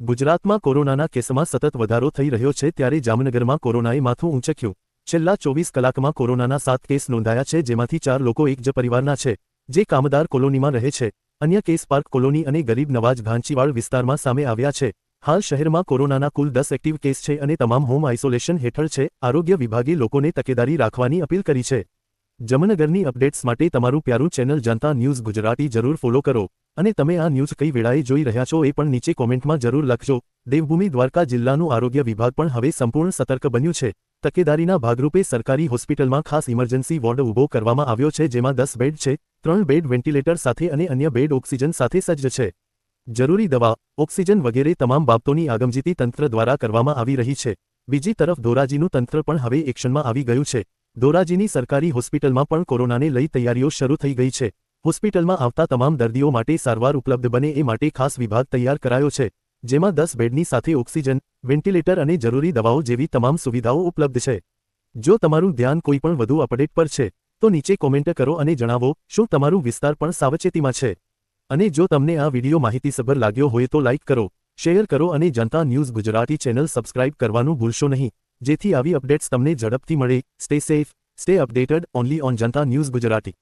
ગુજરાતમાં કોરોનાના કેસમાં સતત વધારો થઈ રહ્યો છે ત્યારે જામનગરમાં કોરોનાએ માથું ઊંચક્યું. છેલ્લા ચોવીસ કલાકમાં કોરોનાના સાત કેસ નોંધાયા છે, જેમાંથી ચાર લોકો એક જ પરિવારના છે, જે કામદાર કોલોનીમાં રહે છે. અન્ય કેસ પાર્ક કોલોની અને ગરીબ નવાજ ઘાંચીવાડ વિસ્તારમાં સામે આવ્યા છે. હાલ શહેરમાં કોરોનાના કુલ દસ એક્ટિવ કેસ છે અને તમામ હોમ આઇસોલેશન હેઠળ છે. આરોગ્ય વિભાગે લોકોને તકેદારી રાખવાની અપીલ કરી છે. જમનગરની અપડેટ્સ માટે તમારું પ્યારું ચેનલ જનતા ન્યૂઝ ગુજરાતી જરૂર ફોલો કરો. અને તમે આ ન્યૂઝ કઈ વેળાએ જોઈ રહ્યા છો એ પણ નીચે કોમેન્ટમાં જરૂર લખજો. દેવભૂમિ દ્વારકા જિલ્લાનું આરોગ્ય વિભાગ પણ હવે સંપૂર્ણ સતર્ક બન્યું છે. તકેદારીના ભાગરૂપે સરકારી હોસ્પિટલમાં ખાસ ઇમરજન્સી વોર્ડ ઊભો કરવામાં આવ્યો છે જેમાં દસ બેડ છે, ત્રણ બેડ વેન્ટિલેટર સાથે અને અન્ય બેડ ઓક્સિજન સાથે સજ્જ છે. જરૂરી દવા, ઓક્સિજન વગેરે તમામ બાબતોની આગમજીતી તંત્ર દ્વારા કરવામાં આવી રહી છે. બીજી તરફ ધોરાજીનું તંત્ર પણ હવે એક્શનમાં આવી ગયું છે. ધોરાજીની સરકારી હોસ્પિટલમાં પણ કોરોનાને લઈ તૈયારીઓ શરૂ થઈ ગઈ છે. હોસ્પિટલમાં આવતા તમામ દર્દીઓ માટે સારવાર ઉપલબ્ધ બને એ માટે ખાસ વિભાગ તૈયાર કરાયો છે, જેમાં દસ બેડની સાથે ઓક્સિજન, વેન્ટિલેટર અને જરૂરી દવાઓ જેવી તમામ સુવિધાઓ ઉપલબ્ધ છે. જો તમારું ધ્યાન કોઈ પણ વધુ અપડેટ પર છે, તો નીચે કોમેન્ટ કરો અને જણાવો શું તમારું વિસ્તાર પણ સાવચેતીમાં છે. અને જો તમને આ વિડિયો માહિતીસભર લાગ્યો હોય તો લાઇક કરો, શેર કરો અને Janta news Gujarati channel subscribe કરવાનું ભૂલશો નહીં. જેથી આવી અપડેટ્સ તમને ઝડપથી મળે. Stay safe stay updated only on Janta news Gujarati.